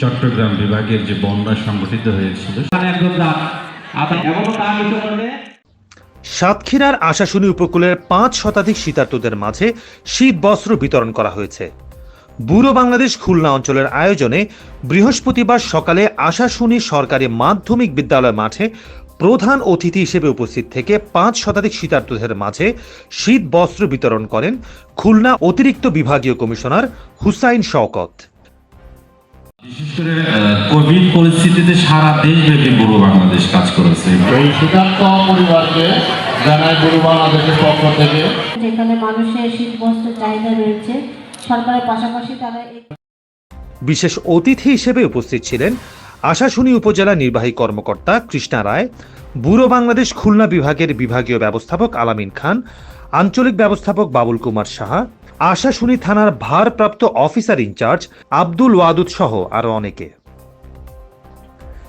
চট্টগ্রাম বিভাগের যে বন্যা সংগঠিত হয়েছিল সাতক্ষীরার আশাশুনি উপকূলের পাঁচ শতাধিক শীতার্তদের মাঝে শীত বস্ত্র বিতরণ করা হয়েছে। বুড়ো বাংলাদেশ খুলনা অঞ্চলের আয়োজনে বৃহস্পতিবার সকালে আশাশুনি সরকারি মাধ্যমিক বিদ্যালয় মাঠে প্রধান অতিথি হিসেবে উপস্থিত থেকে পাঁচ শতাধিক শীতার্তদের মাঝে শীত বস্ত্র বিতরণ করেন খুলনা অতিরিক্ত বিভাগীয় কমিশনার হুসাইন শওকত। বিশেষ করে কোভিড পরিস্থিতিতে সারা দেশব্যাপী বাংলাদেশ কাজ করেছে। এই শীতার্থ পরিবারকে জানাই বাংলাদেশের পক্ষ থেকে। যেখানে মানুষের শীত বস্ত্রের চাহিদা রয়েছে সরকারের পাশাপাশি তারা বিশেষ অতিথি হিসেবে উপস্থিত ছিলেন আশাশুনি উপজেলা নির্বাহী কর্মকর্তা কৃষ্ণা রায় বুড়ো বাংলাদেশ খুলনা বিভাগের বিভাগীয় ব্যবস্থাপক আলামিন খান আঞ্চলিক ব্যবস্থাপক বাবুল কুমার সাহা, আশাশুনি থানার ভারপ্রাপ্ত অফিসার ইনচার্জ আব্দুল ওয়াদুদ সহ আরও অনেকে।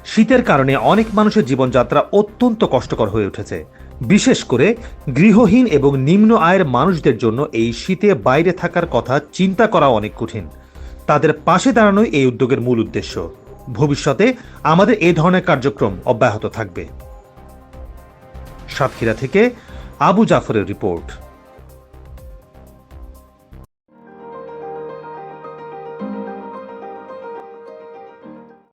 শীতের কারণে অনেক মানুষের জীবনযাত্রা অত্যন্ত কষ্টকর হয়ে উঠেছে। বিশেষ করে গৃহহীন এবং নিম্ন আয়ের মানুষদের জন্য এই শীতে বাইরে থাকার কথা চিন্তা করা অনেক কঠিন। তাদের পাশে দাঁড়ানোই এই উদ্যোগের মূল উদ্দেশ্য। ভবিষ্যতে আমাদের এ ধরনের কার্যক্রম অব্যাহত থাকবে। সাতক্ষীরা থেকে আবু জাফরের রিপোর্ট।